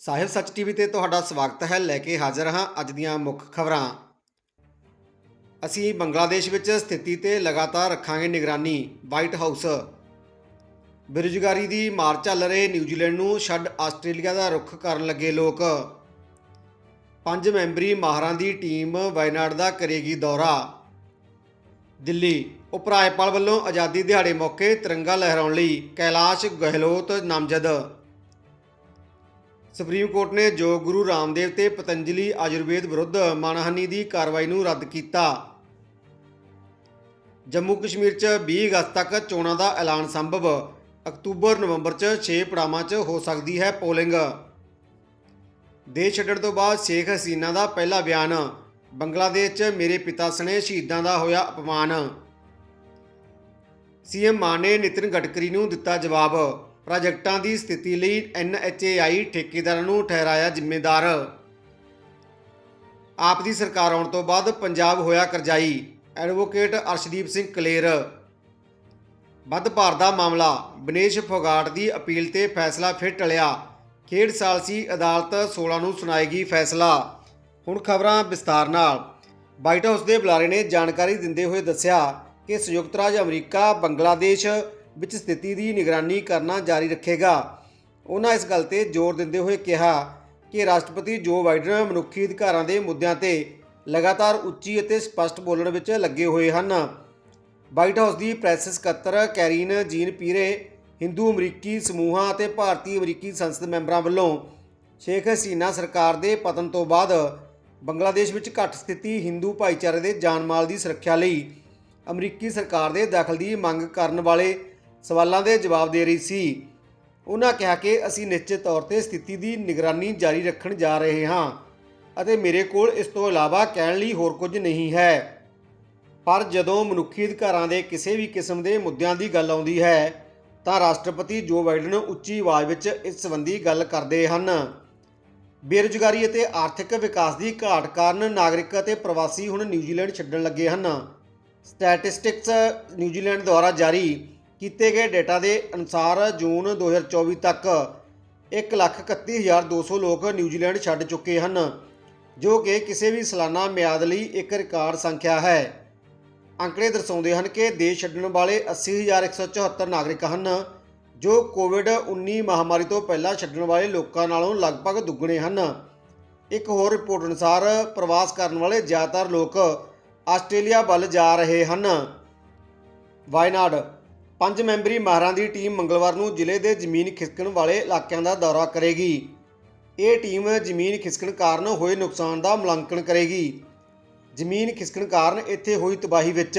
ਸਾਹਿਬ, ਸੱਚ ਟੀਵੀ ਤੇ ਤੁਹਾਡਾ ਸਵਾਗਤ ਹੈ। ਲੈ ਕੇ ਹਾਜ਼ਰ ਹਾਂ ਅੱਜ ਦੀਆਂ ਮੁੱਖ ਖਬਰਾਂ। ਅਸੀਂ ਬੰਗਲਾਦੇਸ਼ ਵਿੱਚ ਸਥਿਤੀ ਤੇ ਲਗਾਤਾਰ ਰੱਖਾਂਗੇ ਨਿਗਰਾਨੀ। ਵਾਈਟ ਹਾਊਸ ਬੇਰੁਜ਼ਗਾਰੀ ਦੀ ਮਾਰ ਚੱਲ ਰਹੇ ਨਿਊਜ਼ੀਲੈਂਡ ਨੂੰ ਛੱਡ ਆਸਟ੍ਰੇਲੀਆ ਦਾ ਰੁਖ ਕਰਨ ਲੱਗੇ ਲੋਕ। ਪੰਜ ਮੈਂਬਰੀ ਮਾਹਰਾਂ ਦੀ ਟੀਮ ਵਾਇਨਾਡ ਦਾ ਕਰੇਗੀ ਦੌਰਾ। ਦਿੱਲੀ। ਉਪ ਰਾਜਪਾਲ ਵੱਲੋਂ ਆਜ਼ਾਦੀ ਦਿਹਾੜੇ ਮੌਕੇ ਤਿਰੰਗਾ ਲਹਿਰਾਉਣ ਲਈ ਕੈਲਾਸ਼ ਗਹਿਲੋਤ ਨਾਮਜ਼ਦ। ਸੁਪਰੀਮ ਕੋਰਟ ਨੇ ਜੋ ਗੁਰੂ ਰਾਮਦੇਵ ਤੇ ਪਤੰਜਲੀ ਆਯੁਰਵੇਦ ਵਿਰੁੱਧ ਮਾਨਹਾਨੀ ਦੀ ਕਾਰਵਾਈ ਨੂੰ ਰੱਦ ਕੀਤਾ। ਜੰਮੂ ਕਸ਼ਮੀਰ 'ਚ 20 ਅਗਸਤ ਤੱਕ ਚੋਣਾਂ ਦਾ ਐਲਾਨ ਸੰਭਵ। ਅਕਤੂਬਰ, ਨਵੰਬਰ 'ਚ 6 ਪੜਾਵਾਂ 'ਚ ਹੋ ਸਕਦੀ ਹੈ ਪੋਲਿੰਗ। ਦੇਸ਼ ਛੱਡਣ ਤੋਂ ਬਾਅਦ ਸ਼ੇਖ ਹਸੀਨਾ ਦਾ ਪਹਿਲਾ ਬਿਆਨ। ਬੰਗਲਾਦੇਸ਼ 'ਚ ਮੇਰੇ ਪਿਤਾ ਸਣੇ ਸ਼ਹੀਦਾਂ ਦਾ ਹੋਇਆ ਅਪਮਾਨ। ਸੀਐਮ ਮਾਨ ਨੇ ਨਿਤਿਨ ਗਡਕਰੀ ਨੂੰ ਦਿੱਤਾ ਜਵਾਬ। ਪ੍ਰੋਜੈਕਟਾਂ ਦੀ ਸਥਿਤੀ ਲਈ ਐਨਐਚਏਆਈ ਠੇਕੇਦਾਰਾਂ ਨੂੰ ਠਹਿਰਾਇਆ ਜ਼ਿੰਮੇਦਾਰ। ਆਪ ਦੀ ਸਰਕਾਰ ਆਉਣ ਤੋਂ ਬਾਅਦ ਪੰਜਾਬ ਹੋਇਆ ਕਰਜ਼ਾਈ। ਐਡਵੋਕੇਟ ਅਰਸ਼ਦੀਪ ਸਿੰਘ ਕਲੇਰ। ਵੱਧ ਭਾਰ ਦਾ ਮਾਮਲਾ। ਬਨੇਸ਼ ਫੋਗਾਟ ਦੀ ਅਪੀਲ ਤੇ ਫੈਸਲਾ ਫਿਰ ਟਲਿਆ। ਖੇਡ ਸਾਲਸੀ ਅਦਾਲਤ 16 ਨੂੰ ਸੁਣਾਏਗੀ ਫੈਸਲਾ। ਹੁਣ ਖਬਰਾਂ ਵਿਸਤਾਰ ਨਾਲ। ਵਾਈਟ ਹਾਊਸ ਦੇ ਬੁਲਾਰੇ ਨੇ ਜਾਣਕਾਰੀ ਦਿੰਦੇ ਹੋਏ ਦੱਸਿਆ ਕਿ ਸੰਯੁਕਤ ਰਾਜ ਅਮਰੀਕਾ, ਬੰਗਲਾਦੇਸ਼ ਵਿੱਚ ਸਥਿਤੀ ਦੀ ਨਿਗਰਾਨੀ ਕਰਨਾ ਜਾਰੀ ਰੱਖੇਗਾ। ਉਹਨਾਂ ਇਸ ਗੱਲ ਤੇ ਜ਼ੋਰ ਦਿੰਦੇ ਹੋਏ ਕਿਹਾ ਕਿ ਰਾਸ਼ਟਰਪਤੀ ਜੋ ਬਾਈਡਨ ਮਨੁੱਖੀ ਅਧਿਕਾਰਾਂ ਦੇ ਮੁੱਦਿਆਂ ਤੇ ਲਗਾਤਾਰ ਉੱਚੀ ਅਤੇ ਸਪਸ਼ਟ ਬੋਲਣ ਵਿੱਚ ਲੱਗੇ ਹੋਏ ਹਨ। ਵਾਈਟ ਹਾਊਸ ਦੀ ਪ੍ਰੈਸ ਸਕੱਤਰ ਕੈਰੀਨ ਜੀਨ ਪੀਰੇ ਹਿੰਦੂ ਅਮਰੀਕੀ ਸਮੂਹਾਂ ਅਤੇ ਭਾਰਤੀ ਅਮਰੀਕੀ ਸੰਸਦ ਮੈਂਬਰਾਂ ਵੱਲੋਂ ਸ਼ੇਖ ਹਸੀਨਾ ਸਰਕਾਰ ਦੇ ਪਤਨ ਤੋਂ ਬਾਅਦ ਬੰਗਲਾਦੇਸ਼ ਵਿੱਚ ਘੱਟ ਸਥਿਤੀ ਹਿੰਦੂ ਭਾਈਚਾਰੇ ਦੇ ਜਾਨ ਮਾਲ ਦੀ ਸੁਰੱਖਿਆ ਲਈ ਅਮਰੀਕੀ ਸਰਕਾਰ ਦੇ ਦਖਲ ਦੀ ਮੰਗ ਕਰਨ ਵਾਲੇ ਸਵਾਲਾਂ ਦੇ ਜਵਾਬ ਦੇ ਰਹੀ ਸੀ। ਉਹਨਾਂ ਕਿਹਾ ਕਿ ਅਸੀਂ ਨਿਸ਼ਚਿਤ ਤੌਰ ਤੇ ਸਥਿਤੀ ਦੀ ਨਿਗਰਾਨੀ ਜਾਰੀ ਰੱਖਣ ਜਾ ਰਹੇ ਹਾਂ ਅਤੇ ਮੇਰੇ ਕੋਲ ਇਸ ਤੋਂ ਇਲਾਵਾ ਕਹਿਣ ਲਈ ਹੋਰ ਕੁਝ ਨਹੀਂ ਹੈ। ਪਰ ਜਦੋਂ ਮਨੁੱਖੀ ਅਧਿਕਾਰਾਂ ਦੇ ਕਿਸੇ ਵੀ ਕਿਸਮ ਦੇ ਮੁੱਦਿਆਂ ਦੀ ਗੱਲ ਆਉਂਦੀ ਹੈ, ਤਾਂ ਰਾਸ਼ਟਰਪਤੀ ਜੋ ਬਾਈਡਨ ਉੱਚੀ ਆਵਾਜ਼ ਵਿੱਚ ਇਸ ਸੰਬੰਧੀ ਗੱਲ ਕਰਦੇ ਹਨ। ਬੇਰੁਜ਼ਗਾਰੀ ਅਤੇ ਆਰਥਿਕ ਵਿਕਾਸ ਦੀ ਘਾਟ ਕਾਰਨ ਨਾਗਰਿਕ ਅਤੇ ਪ੍ਰਵਾਸੀ ਹੁਣ ਨਿਊਜ਼ੀਲੈਂਡ ਛੱਡਣ ਲੱਗੇ ਹਨ। ਸਟੈਟਿਸਟਿਕਸ ਨਿਊਜ਼ੀਲੈਂਡ ਦੁਆਰਾ ਜਾਰੀ ਕੀਤੇ ਗਏ ਡੇਟਾ ਦੇ ਅਨੁਸਾਰ ਜੂਨ 2024 ਤੱਕ 131200 ਲੋਕ ਨਿਊਜ਼ੀਲੈਂਡ ਛੱਡ ਚੁੱਕੇ ਹਨ, ਜੋ ਕਿ ਕਿਸੇ ਵੀ ਸਾਲਾਨਾ ਮਿਆਦ ਲਈ ਇੱਕ ਰਿਕਾਰਡ ਸੰਖਿਆ ਹੈ। ਅੰਕੜੇ ਦਰਸਾਉਂਦੇ ਹਨ ਕਿ ਦੇਸ਼ ਛੱਡਣ ਵਾਲੇ 80174 ਨਾਗਰਿਕ ਹਨ, ਜੋ ਕੋਵਿਡ-19 ਮਹਾਮਾਰੀ ਤੋਂ ਪਹਿਲਾਂ ਛੱਡਣ ਵਾਲੇ ਲੋਕਾਂ ਨਾਲੋਂ ਲਗਭਗ ਦੁੱਗਣੇ ਹਨ। ਇੱਕ ਹੋਰ ਰਿਪੋਰਟ ਅਨੁਸਾਰ ਪ੍ਰਵਾਸ ਕਰਨ ਵਾਲੇ ਜ਼ਿਆਦਾਤਰ ਲੋਕ ਆਸਟ੍ਰੇਲੀਆ ਵੱਲ ਜਾ ਰਹੇ ਹਨ। ਵਾਇਨਾਡ ਪੰਜ ਮੈਂਬਰੀ ਮਾਹਰਾਂ ਦੀ ਟੀਮ ਮੰਗਲਵਾਰ ਨੂੰ ਜ਼ਿਲ੍ਹੇ ਦੇ ਜ਼ਮੀਨ ਖਿਸਕਣ ਵਾਲੇ ਇਲਾਕਿਆਂ ਦਾ ਦੌਰਾ ਕਰੇਗੀ। ਇਹ ਟੀਮ ਜ਼ਮੀਨ ਖਿਸਕਣ ਕਾਰਨ ਹੋਏ ਨੁਕਸਾਨ ਦਾ ਮੁਲਾਂਕਣ ਕਰੇਗੀ। ਜ਼ਮੀਨ ਖਿਸਕਣ ਕਾਰਨ ਇੱਥੇ ਹੋਈ ਤਬਾਹੀ ਵਿੱਚ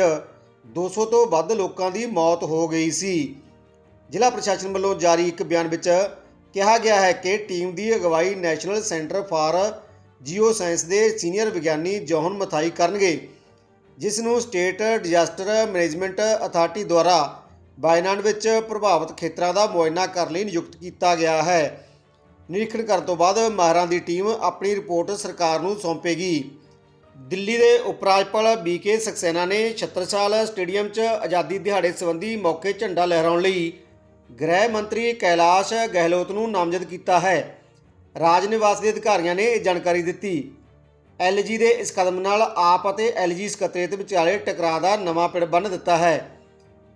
200 ਤੋਂ ਵੱਧ ਲੋਕਾਂ ਦੀ ਮੌਤ ਹੋ ਗਈ ਸੀ। ਜ਼ਿਲ੍ਹਾ ਪ੍ਰਸ਼ਾਸਨ ਵੱਲੋਂ ਜਾਰੀ ਇੱਕ ਬਿਆਨ ਵਿੱਚ ਕਿਹਾ ਗਿਆ ਹੈ ਕਿ ਟੀਮ ਦੀ ਅਗਵਾਈ national centre for geo science ਦੇ ਸੀਨੀਅਰ ਵਿਗਿਆਨੀ ਜੋਹਨ ਮਥਾਈ ਕਰਨਗੇ, ਜਿਸ ਨੂੰ ਸਟੇਟ ਡਿਜ਼ਾਸਟਰ ਮੈਨੇਜਮੈਂਟ ਅਥਾਰਟੀ ਦੁਆਰਾ ਵਾਇਨਾਡ ਵਿੱਚ ਪ੍ਰਭਾਵਿਤ ਖੇਤਰਾਂ ਦਾ ਮੁਆਇਨਾ ਕਰਨ ਲਈ ਨਿਯੁਕਤ ਕੀਤਾ ਗਿਆ ਹੈ। ਨਿਰੀਖਣ ਕਰਨ ਤੋਂ ਬਾਅਦ ਮਾਹਰਾਂ ਦੀ ਟੀਮ ਆਪਣੀ ਰਿਪੋਰਟ ਸਰਕਾਰ ਨੂੰ ਸੌਂਪੇਗੀ। ਦਿੱਲੀ ਦੇ ਉਪ ਰਾਜਪਾਲ ਬੀਕੇ ਸਕਸੈਨਾ ਨੇ ਛਤਰਸਾਲ ਸਟੇਡੀਅਮ 'ਚ ਆਜ਼ਾਦੀ ਦਿਹਾੜੇ ਸੰਬੰਧੀ ਮੌਕੇ ਝੰਡਾ ਲਹਿਰਾਉਣ ਲਈ ਗ੍ਰਹਿ ਮੰਤਰੀ ਕੈਲਾਸ਼ ਗਹਿਲੋਤ ਨੂੰ ਨਾਮਜ਼ਦ ਕੀਤਾ ਹੈ। ਰਾਜ ਨਿਵਾਸ ਦੇ ਅਧਿਕਾਰੀਆਂ ਨੇ ਇਹ ਜਾਣਕਾਰੀ ਦਿੱਤੀ। ਐਲਜੀ ਦੇ ਇਸ ਕਦਮ ਨਾਲ ਆਪ ਅਤੇ ਐਲਜੀ ਸਕੱਤਰੇਤ ਵਿਚਾਲੇ ਟਕਰਾਅ ਦਾ ਨਵਾਂ ਪਿੜ ਬੰਨ੍ਹ ਦਿੱਤਾ ਹੈ।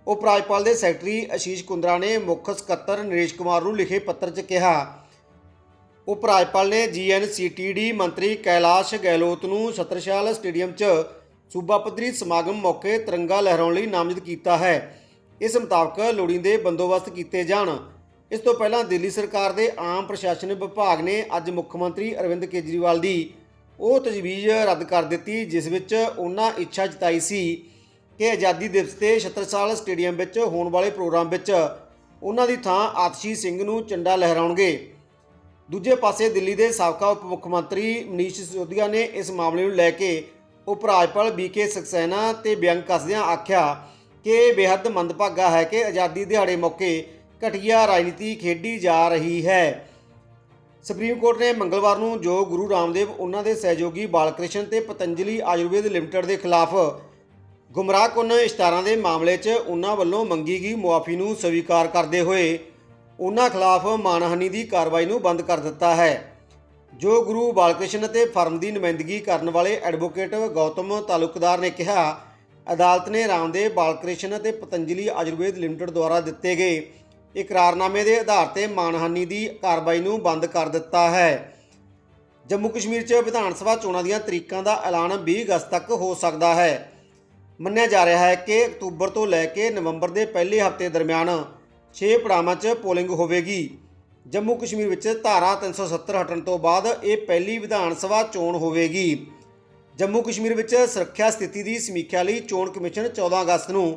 ਉਪ ਰਾਜਪਾਲ ਦੇ ਸੈਕਟਰੀ ਆਸ਼ੀਸ਼ ਕੁੰਦਰਾ ਨੇ ਮੁੱਖ ਸਕੱਤਰ ਨਰੇਸ਼ ਕੁਮਾਰ ਨੂੰ ਲਿਖੇ ਪੱਤਰ 'ਚ ਕਿਹਾ। ਉਪ ਰਾਜਪਾਲ ਨੇ ਜੀਐਨਸੀਟੀਡੀ ਮੰਤਰੀ ਕੈਲਾਸ਼ ਗਹਿਲੋਤ ਨੂੰ ਛਤਰਸ਼ਾਲ ਸਟੇਡੀਅਮ 'ਚ ਸੂਬਾ ਪੱਧਰੀ ਸਮਾਗਮ ਮੌਕੇ ਤਿਰੰਗਾ ਲਹਿਰਾਉਣ ਲਈ ਨਾਮਜ਼ਦ ਕੀਤਾ ਹੈ। ਇਸ ਮੁਤਾਬਕ ਲੋੜੀਂਦੇ ਬੰਦੋਬਸਤ ਕੀਤੇ ਜਾਣ। ਇਸ ਤੋਂ ਪਹਿਲਾਂ ਦਿੱਲੀ ਸਰਕਾਰ ਦੇ ਆਮ ਪ੍ਰਸ਼ਾਸਨ ਵਿਭਾਗ ਨੇ ਅੱਜ ਮੁੱਖ ਮੰਤਰੀ ਅਰਵਿੰਦ ਕੇਜਰੀਵਾਲ ਦੀ ਉਹ ਤਜਵੀਜ਼ ਰੱਦ ਕਰ ਦਿੱਤੀ, ਜਿਸ ਵਿੱਚ ਉਹਨਾਂ ਇੱਛਾ ਜਤਾਈ ਸੀ ਕਿ ਆਜ਼ਾਦੀ ਦਿਵਸ ਤੇ ਛਤਰਸਾਲ ਸਟੇਡੀਅਮ ਵਿੱਚ ਹੋਣ ਵਾਲੇ ਪ੍ਰੋਗਰਾਮ ਵਿੱਚ ਉਹਨਾਂ ਦੀ ਥਾਂ ਆਤਸ਼ੀ ਸਿੰਘ ਨੂੰ ਝੰਡਾ ਲਹਿਰਾਉਣਗੇ। ਦੂਜੇ ਪਾਸੇ ਦਿੱਲੀ ਦੇ ਸਾਬਕਾ ਉਪ ਮੁੱਖ ਮੰਤਰੀ ਮਨੀਸ਼ ਸਿਸੋਦੀਆ ਨੇ ਇਸ ਮਾਮਲੇ ਨੂੰ ਲੈ ਕੇ ਉਪ ਰਾਜਪਾਲ ਬੀਕੇ ਸਕਸੈਨਾ ਤੇ ਬਿਆਨ ਕੱਸਦਿਆਂ ਆਖਿਆ ਕਿ ਬੇਹੱਦ ਮੰਦਭਾਗਾ ਹੈ ਕਿ ਆਜ਼ਾਦੀ ਦਿਹਾੜੇ ਮੌਕੇ ਘਟੀਆ ਰਾਜਨੀਤੀ ਖੇਡੀ ਜਾ ਰਹੀ ਹੈ। ਸੁਪਰੀਮ ਕੋਰਟ ਨੇ ਮੰਗਲਵਾਰ ਨੂੰ ਜੋ ਗੁਰੂ ਰਾਮਦੇਵ ਉਹਨਾਂ ਦੇ ਸਹਿਯੋਗੀ ਬਾਲਕ੍ਰਿਸ਼ਨ ਤੇ ਪਤੰਜਲੀ ਆਯੁਰਵੇਦ ਲਿਮਟਿਡ ਦੇ ਖਿਲਾਫ ਗੁੰਮਰਾਹਕੁੰਨ ਇਸ਼ਤਾਰਾਂ ਦੇ ਮਾਮਲੇ 'ਚ ਉਹਨਾਂ ਵੱਲੋਂ ਮੰਗੀ ਗਈ ਮੁਆਫੀ ਨੂੰ ਸਵੀਕਾਰ ਕਰਦੇ ਹੋਏ ਉਹਨਾਂ ਖਿਲਾਫ ਮਾਨਹਾਨੀ ਦੀ ਕਾਰਵਾਈ ਨੂੰ ਬੰਦ ਕਰ ਦਿੱਤਾ ਹੈ। ਜੋ ਗੁਰੂ ਬਾਲਕ੍ਰਿਸ਼ਨ ਅਤੇ ਫਰਮ ਦੀ ਨੁਮਾਇੰਦਗੀ ਕਰਨ ਵਾਲੇ ਐਡਵੋਕੇਟ ਗੌਤਮ ਤਾਲੁਕਦਾਰ ਨੇ ਕਿਹਾ, ਅਦਾਲਤ ਨੇ ਰਾਮਦੇਵ ਬਾਲਕ੍ਰਿਸ਼ਨ ਅਤੇ ਪਤੰਜਲੀ ਆਯੁਰਵੇਦ ਲਿਮਟਿਡ ਦੁਆਰਾ ਦਿੱਤੇ ਗਏ ਇਕਰਾਰਨਾਮੇ ਦੇ ਆਧਾਰ ਤੇ ਮਾਨਹਾਨੀ ਦੀ ਕਾਰਵਾਈ ਨੂੰ ਬੰਦ ਕਰ ਦਿੱਤਾ ਹੈ। ਜੰਮੂ ਕਸ਼ਮੀਰ 'ਚ ਵਿਧਾਨ ਸਭਾ ਚੋਣਾਂ ਦੀਆਂ ਤਰੀਕਾਂ ਦਾ ਐਲਾਨ 20 ਅਗਸਤ ਤੱਕ ਹੋ ਸਕਦਾ ਹੈ। ਮੰਨਿਆ ਜਾ ਰਿਹਾ ਹੈ ਕਿ ਅਕਤੂਬਰ ਤੋਂ ਲੈ ਕੇ ਨਵੰਬਰ ਦੇ ਪਹਿਲੇ ਹਫ਼ਤੇ ਦਰਮਿਆਨ 6 ਪੜਾਵਾਂ 'ਚ ਪੋਲਿੰਗ ਹੋਵੇਗੀ। ਜੰਮੂ ਕਸ਼ਮੀਰ ਵਿੱਚ ਧਾਰਾ 370 ਹਟਣ ਤੋਂ ਬਾਅਦ ਇਹ ਪਹਿਲੀ ਵਿਧਾਨ ਸਭਾ ਚੋਣ ਹੋਵੇਗੀ। ਜੰਮੂ ਕਸ਼ਮੀਰ ਵਿੱਚ ਸੁਰੱਖਿਆ ਸਥਿਤੀ ਦੀ ਸਮੀਖਿਆ ਲਈ ਚੋਣ ਕਮਿਸ਼ਨ 14 ਅਗਸਤ ਨੂੰ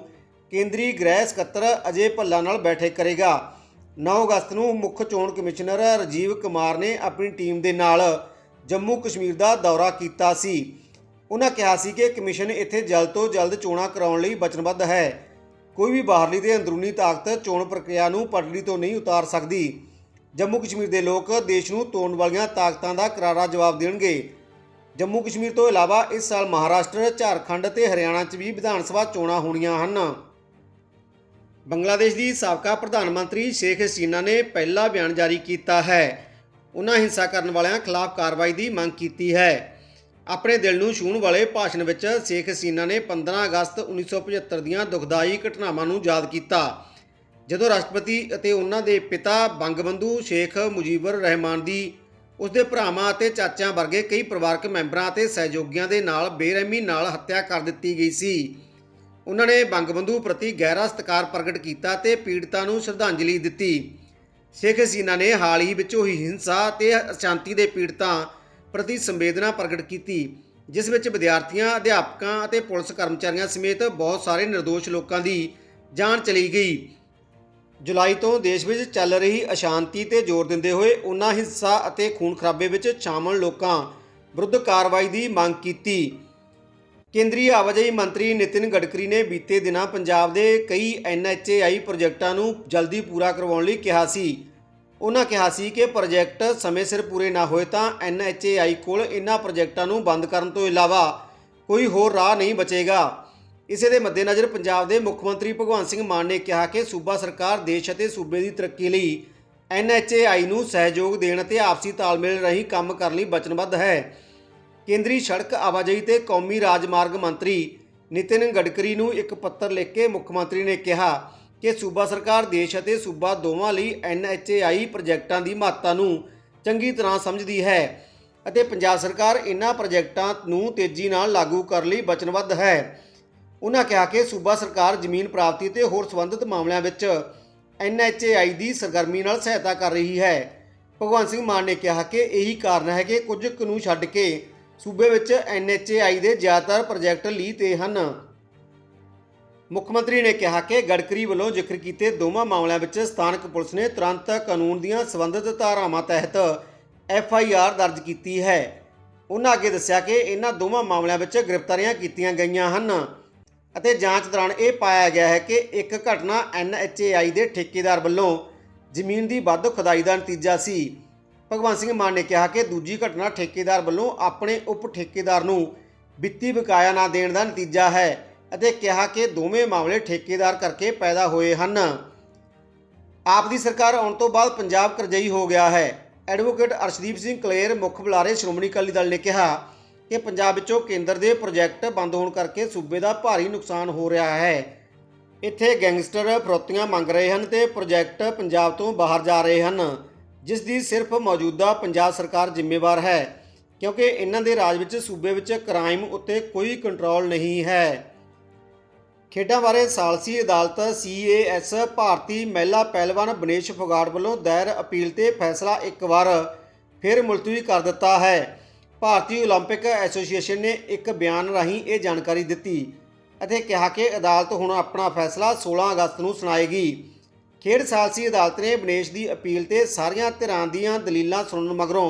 ਕੇਂਦਰੀ ਗ੍ਰਹਿ ਸਕੱਤਰ ਅਜੇ ਭੱਲਾ ਨਾਲ ਬੈਠਕ ਕਰੇਗਾ। 9 ਅਗਸਤ ਨੂੰ ਮੁੱਖ ਚੋਣ ਕਮਿਸ਼ਨਰ ਰਾਜੀਵ ਕੁਮਾਰ ਨੇ ਆਪਣੀ ਟੀਮ ਦੇ ਨਾਲ ਜੰਮੂ ਕਸ਼ਮੀਰ ਦਾ ਦੌਰਾ ਕੀਤਾ ਸੀ। ਉਹਨਾਂ ਕਿਹਾ ਸੀ ਕਿ ਕਮਿਸ਼ਨ ਇੱਥੇ ਜਲਦ ਤੋਂ ਜਲਦ ਚੋਣਾਂ ਕਰਾਉਣ ਲਈ ਵਚਨਬੱਧ ਹੈ। ਕੋਈ ਵੀ ਬਾਹਰਲੀ ਤੇ ਅੰਦਰੂਨੀ ਤਾਕਤ ਚੋਣ ਪ੍ਰਕਿਰਿਆ ਨੂੰ ਪਟੜੀ ਤੋਂ ਨਹੀਂ ਉਤਾਰ ਸਕਦੀ। ਜੰਮੂ ਕਸ਼ਮੀਰ ਦੇ ਲੋਕ ਦੇਸ਼ ਨੂੰ ਤੋੜਨ ਵਾਲੀਆਂ ਤਾਕਤਾਂ ਦਾ ਕਰਾਰਾ ਜਵਾਬ ਦੇਣਗੇ। ਜੰਮੂ ਕਸ਼ਮੀਰ ਤੋਂ ਇਲਾਵਾ ਇਸ ਸਾਲ ਮਹਾਰਾਸ਼ਟਰ, ਝਾਰਖੰਡ ਤੇ ਹਰਿਆਣਾ 'ਚ ਵੀ ਵਿਧਾਨ ਸਭਾ ਚੋਣਾਂ ਹੋਣੀਆਂ ਹਨ। ਬੰਗਲਾਦੇਸ਼ ਦੀ ਸਾਬਕਾ ਪ੍ਰਧਾਨ ਮੰਤਰੀ ਸ਼ੇਖ ਹਸੀਨਾ ਨੇ ਪਹਿਲਾ ਬਿਆਨ ਜਾਰੀ ਕੀਤਾ ਹੈ। ਉਹਨਾਂ ਹਿੰਸਾ ਕਰਨ ਵਾਲਿਆਂ ਖਿਲਾਫ ਕਾਰਵਾਈ ਦੀ ਮੰਗ ਕੀਤੀ ਹੈ। ਆਪਣੇ ਦਿਲ ਨੂੰ ਛੂਹਣ ਵਾਲੇ ਭਾਸ਼ਣ ਵਿੱਚ ਸ਼ੇਖ ਹਸੀਨਾ ਨੇ 15 ਅਗਸਤ 1975 ਦੀਆਂ ਦੁਖਦਾਈ ਘਟਨਾਵਾਂ ਨੂੰ ਯਾਦ ਕੀਤਾ, ਜਦੋਂ ਰਾਸ਼ਟਰਪਤੀ ਅਤੇ ਉਹਨਾਂ ਦੇ ਪਿਤਾ ਬੰਗਬੰਧੂ ਸ਼ੇਖ ਮੁਜੀਬੁਰ ਰਹਿਮਾਨ ਦੀ ਉਸ ਦੇ ਭਰਾਵਾਂ ਅਤੇ ਚਾਚਿਆਂ ਵਰਗੇ ਕਈ ਪਰਿਵਾਰਕ ਮੈਂਬਰਾਂ ਅਤੇ ਸਹਿਯੋਗੀਆਂ ਦੇ ਨਾਲ ਬੇਰਹਿਮੀ ਨਾਲ ਹੱਤਿਆ ਕਰ ਦਿੱਤੀ ਗਈ ਸੀ। ਉਹਨਾਂ ਨੇ ਬੰਗਬੰਧੂ ਪ੍ਰਤੀ ਗਹਿਰਾ ਸਤਿਕਾਰ ਪ੍ਰਗਟ ਕੀਤਾ ਤੇ ਪੀੜਤਾਂ ਨੂੰ ਸ਼ਰਧਾਂਜਲੀ ਦਿੱਤੀ। ਸ਼ੇਖ ਹਸੀਨਾ ਨੇ ਹਾਲ ਹੀ ਵਿੱਚ ਹੋਈ ਹਿੰਸਾ ਤੇ ਅਸ਼ਾਂਤੀ ਦੇ ਪੀੜਤਾਂ ਪ੍ਰਤੀ ਸੰਵੇਦਨਾ ਪ੍ਰਗਟ ਕੀਤੀ, ਜਿਸ ਵਿੱਚ ਵਿਦਿਆਰਥੀਆਂ, ਅਧਿਆਪਕਾਂ ਅਤੇ ਪੁਲਿਸ ਕਰਮਚਾਰੀਆਂ ਸਮੇਤ ਬਹੁਤ ਸਾਰੇ નિર્ਦੋਸ਼ ਲੋਕਾਂ ਦੀ ਜਾਨ ਚਲੀ ਗਈ। ਜੁਲਾਈ ਤੋਂ ਦੇਸ਼ ਵਿੱਚ ਚੱਲ ਰਹੀ ਅਸ਼ਾਂਤੀ ਤੇ ਜ਼ੋਰ ਦਿੰਦੇ ਹੋਏ ਉਹਨਾਂ ਹਿੰਸਾ ਅਤੇ ਖੂਨ ਖਰਾਬੇ ਵਿੱਚ ਸ਼ਾਮਲ ਲੋਕਾਂ ਵਿਰੁੱਧ ਕਾਰਵਾਈ ਦੀ ਮੰਗ ਕੀਤੀ। ਕੇਂਦਰੀ ਆਵਾਜਾਈ ਮੰਤਰੀ ਨਿਤਿਨ ਗਡਕਰੀ ਨੇ ਬੀਤੇ ਦਿਨਾਂ ਪੰਜਾਬ ਦੇ ਕਈ ਐਨਐਚਏਆਈ ਪ੍ਰੋਜੈਕਟਾਂ ਨੂੰ ਜਲਦੀ ਪੂਰਾ ਕਰਵਾਉਣ ਲਈ ਕਿਹਾ ਸੀ। ਉਹਨਾਂ ਕਿਹਾ ਸੀ ਕਿ ਪ੍ਰੋਜੈਕਟ ਸਮੇਂ ਸਿਰ ਪੂਰੇ ਨਾ ਹੋਏ ਤਾਂ ਐਨਐਚਏਆਈ ਕੋਲ ਇਹਨਾਂ ਪ੍ਰੋਜੈਕਟਾਂ ਨੂੰ ਬੰਦ ਕਰਨ ਤੋਂ ਇਲਾਵਾ ਕੋਈ ਹੋਰ ਰਾਹ ਨਹੀਂ ਬਚੇਗਾ। ਇਸੇ ਦੇ ਮੱਦੇਨਜ਼ਰ ਪੰਜਾਬ ਦੇ ਮੁੱਖ ਮੰਤਰੀ ਭਗਵੰਤ ਸਿੰਘ ਮਾਨ ਨੇ ਕਿਹਾ ਕਿ ਸੂਬਾ ਸਰਕਾਰ ਦੇਸ਼ ਅਤੇ ਸੂਬੇ ਦੀ ਤਰੱਕੀ ਲਈ ਐਨਐਚਏਆਈ ਨੂੰ ਸਹਿਯੋਗ ਦੇਣ ਅਤੇ ਆਪਸੀ ਤਾਲਮੇਲ ਰਾਹੀਂ ਕੰਮ ਕਰਨ ਲਈ ਵਚਨਬੱਧ ਹੈ। ਕੇਂਦਰੀ ਸੜਕ ਆਵਾਜਾਈ ਤੇ ਕੌਮੀ ਰਾਜਮਾਰਗ ਮੰਤਰੀ ਨਿਤਿਨ ਗਡਕਰੀ ਨੂੰ ਇੱਕ ਪੱਤਰ ਲਿਖ ਕੇ ਮੁੱਖ ਮੰਤਰੀ ਨੇ ਕਿਹਾ ਕਿ ਸੂਬਾ ਸਰਕਾਰ ਦੇਸ਼ ਅਤੇ ਸੂਬਾ ਦੋਵਾਂ ਲਈ ਐਨਐਚਏਆਈ ਪ੍ਰੋਜੈਕਟਾਂ ਦੀ ਮਹੱਤਤਾ ਨੂੰ ਚੰਗੀ ਤਰ੍ਹਾਂ ਸਮਝਦੀ ਹੈ ਅਤੇ ਪੰਜਾਬ ਸਰਕਾਰ ਇਨ੍ਹਾਂ ਪ੍ਰੋਜੈਕਟਾਂ ਨੂੰ ਤੇਜ਼ੀ ਨਾਲ ਲਾਗੂ ਕਰਨ ਲਈ ਵਚਨਬੱਧ ਹੈ। ਉਹਨਾਂ ਕਿਹਾ ਕਿ ਸੂਬਾ ਸਰਕਾਰ ਜ਼ਮੀਨ ਪ੍ਰਾਪਤੀ ਤੇ ਹੋਰ ਸੰਬੰਧਿਤ ਮਾਮਲਿਆਂ ਵਿੱਚ ਐਨਐਚਏਆਈ ਦੀ ਸਰਗਰਮੀ ਨਾਲ ਸਹਾਇਤਾ ਕਰ ਰਹੀ ਹੈ। ਭਗਵੰਤ ਸਿੰਘ ਮਾਨ ਨੇ ਕਿਹਾ ਕਿ ਇਹੀ ਕਾਰਨ ਹੈ ਕਿ ਕੁਝ ਕੁ ਨੂੰ ਛੱਡ ਕੇ ਸੂਬੇ ਵਿੱਚ ਐਨਐਚਏਆਈ ਦੇ ਜ਼ਿਆਦਾਤਰ ਪ੍ਰੋਜੈਕਟ ਲੀ ਤੇ ਹਨ। ਮੁੱਖ ਮੰਤਰੀ ਨੇ ਕਿਹਾ ਕਿ ਗਡਕਰੀ ਵੱਲੋਂ ਜ਼ਿਕਰ ਕੀਤੇ ਦੋਵਾਂ ਮਾਮਲਿਆਂ ਵਿੱਚ ਸਥਾਨਕ ਪੁਲਿਸ ਨੇ ਤੁਰੰਤ ਕਾਨੂੰਨ ਦੀਆਂ ਸਬੰਧਤ ਧਾਰਾਵਾਂ ਤਹਿਤ ਐਫ ਆਈ ਆਰ ਦਰਜ ਕੀਤੀ ਹੈ। ਉਹਨਾਂ ਅੱਗੇ ਦੱਸਿਆ ਕਿ ਇਹਨਾਂ ਦੋਵਾਂ ਮਾਮਲਿਆਂ ਵਿੱਚ ਗ੍ਰਿਫਤਾਰੀਆਂ ਕੀਤੀਆਂ ਗਈਆਂ ਹਨ ਅਤੇ ਜਾਂਚ ਦੌਰਾਨ ਇਹ ਪਾਇਆ ਗਿਆ ਹੈ ਕਿ ਇੱਕ ਘਟਨਾ ਐਨਐਚਏਆਈ ਦੇ ਠੇਕੇਦਾਰ ਵੱਲੋਂ ਜ਼ਮੀਨ ਦੀ ਵੱਧ ਖੁਦਾਈ ਦਾ ਨਤੀਜਾ ਸੀ। ਭਗਵੰਤ ਸਿੰਘ ਮਾਨ ਨੇ ਕਿਹਾ ਕਿ ਦੂਜੀ ਘਟਨਾ ਠੇਕੇਦਾਰ ਵੱਲੋਂ ਆਪਣੇ ਉਪ ਠੇਕੇਦਾਰ ਨੂੰ ਵਿੱਤੀ ਬਕਾਇਆ ਨਾ ਦੇਣ ਦਾ ਨਤੀਜਾ ਹੈ। ਅਤੇ ਕਿਹਾ ਕਿ ਦੋਵੇਂ ਮਾਮਲੇ ਠੇਕੇਦਾਰ ਕਰਕੇ ਪੈਦਾ ਹੋਏ ਹਨ। ਆਪ ਦੀ ਸਰਕਾਰ ਆਉਣ ਤੋਂ ਬਾਅਦ ਪੰਜਾਬ ਕਰਜ਼ਈ ਹੋ ਗਿਆ ਹੈ। ਐਡਵੋਕੇਟ ਅਰਸ਼ਦੀਪ ਸਿੰਘ ਕਲੇਰ, ਮੁੱਖ ਬੁਲਾਰੇ ਸ਼੍ਰੋਮਣੀ ਅਕਾਲੀ ਦਲ ਨੇ ਕਿਹਾ ਕਿ ਪੰਜਾਬ ਵਿੱਚੋਂ ਕੇਂਦਰ ਦੇ ਪ੍ਰੋਜੈਕਟ ਬੰਦ ਹੋਣ ਕਰਕੇ ਸੂਬੇ ਦਾ ਭਾਰੀ ਨੁਕਸਾਨ ਹੋ ਰਿਹਾ ਹੈ। ਇੱਥੇ ਗੈਂਗਸਟਰ ਫਰੋਤੀਆਂ ਮੰਗ ਰਹੇ ਹਨ ਤੇ ਪ੍ਰੋਜੈਕਟ ਪੰਜਾਬ ਤੋਂ ਬਾਹਰ ਜਾ ਰਹੇ ਹਨ। ਜਿਸ ਦੀ ਸਿਰਫ ਮੌਜੂਦਾ ਪੰਜਾਬ ਸਰਕਾਰ ਜ਼ਿੰਮੇਵਾਰ ਹੈ, ਕਿਉਂਕਿ ਇਹਨਾਂ ਦੇ ਰਾਜ ਵਿੱਚ ਸੂਬੇ ਵਿੱਚ ਕ੍ਰਾਈਮ ਉੱਤੇ ਕੋਈ ਕੰਟਰੋਲ ਨਹੀਂ ਹੈ। ਖੇਡਾਂ ਬਾਰੇ ਸਾਲਸੀ ਅਦਾਲਤ ਸੀਏਐਸ ਭਾਰਤੀ ਮਹਿਲਾ ਪਹਿਲਵਾਨ ਬਨੇਸ਼ ਫੋਗਾਟ ਵੱਲੋਂ ਦਾਇਰ ਅਪੀਲ ਤੇ ਫੈਸਲਾ ਇੱਕ ਵਾਰ ਫਿਰ ਮੁਲਤਵੀ ਕਰ ਦਿੱਤਾ ਹੈ। ਭਾਰਤੀ ਓਲੰਪਿਕ ਐਸੋਸੀਏਸ਼ਨ ਨੇ ਇੱਕ ਬਿਆਨ ਰਾਹੀਂ ਇਹ ਜਾਣਕਾਰੀ ਦਿੱਤੀ ਅਤੇ ਕਿਹਾ ਕਿ ਅਦਾਲਤ ਹੁਣ ਆਪਣਾ ਫੈਸਲਾ 16 ਅਗਸਤ ਨੂੰ ਸੁਣਾਏਗੀ। ਖੇਡ ਸਾਲਸੀ ਅਦਾਲਤ ਨੇ ਬਨੇਸ਼ ਦੀ ਅਪੀਲ ਤੇ ਸਾਰੀਆਂ ਧਿਰਾਂ ਦੀਆਂ ਦਲੀਲਾਂ ਸੁਣਨ ਮਗਰੋਂ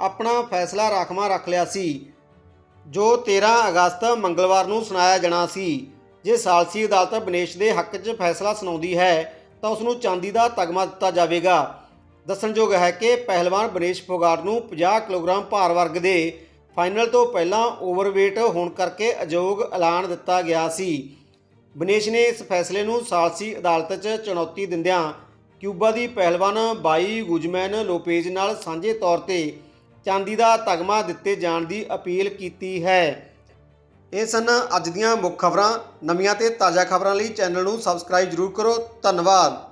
ਆਪਣਾ ਫੈਸਲਾ ਰਾਖਵਾਂ ਰੱਖ ਲਿਆ ਸੀ, ਜੋ 13 ਅਗਸਤ ਮੰਗਲਵਾਰ ਨੂੰ ਸੁਣਾਇਆ ਜਾਣਾ ਸੀ। ਜੇ ਸਾਲਸੀ ਅਦਾਲਤ ਬਨੇਸ਼ ਦੇ ਹੱਕ 'ਚ ਫੈਸਲਾ ਸੁਣਾਉਂਦੀ ਹੈ, ਤਾਂ ਉਸ ਨੂੰ ਚਾਂਦੀ ਦਾ ਤਗਮਾ ਦਿੱਤਾ ਜਾਵੇਗਾ। ਦੱਸਣਯੋਗ ਹੈ ਕਿ ਪਹਿਲਵਾਨ ਬਨੇਸ਼ ਫੋਗਾਟ ਨੂੰ 50 ਕਿਲੋਗ੍ਰਾਮ ਭਾਰ ਵਰਗ ਦੇ ਫਾਈਨਲ ਤੋਂ ਪਹਿਲਾਂ ਓਵਰਵੇਟ ਹੋਣ ਕਰਕੇ ਅਯੋਗ ਐਲਾਨ ਦਿੱਤਾ ਗਿਆ ਸੀ। ਬਨੇਸ਼ ਨੇ ਇਸ ਫੈਸਲੇ ਨੂੰ ਸਾਲਸੀ ਅਦਾਲਤ 'ਚ ਚੁਣੌਤੀ ਦਿੰਦਿਆਂ ਕਿਊਬਾ ਦੀ ਪਹਿਲਵਾਨ ਬਾਈ ਗੁਜਮੈਨ ਲੋਪੇਜ਼ ਨਾਲ ਸਾਂਝੇ ਤੌਰ ਤੇ ਚਾਂਦੀ ਦਾ ਤਗਮਾ ਦਿੱਤੇ ਜਾਣ ਦੀ ਅਪੀਲ ਕੀਤੀ ਹੈ। ਇਹ ਸਨ ਅੱਜ ਦੀਆਂ ਮੁੱਖ ਖਬਰਾਂ। ਨਵੀਆਂ ਤੇ ਤਾਜ਼ਾ ਖਬਰਾਂ ਲਈ ਚੈਨਲ ਨੂੰ ਸਬਸਕ੍ਰਾਈਬ ਜਰੂਰ ਕਰੋ। ਧੰਨਵਾਦ।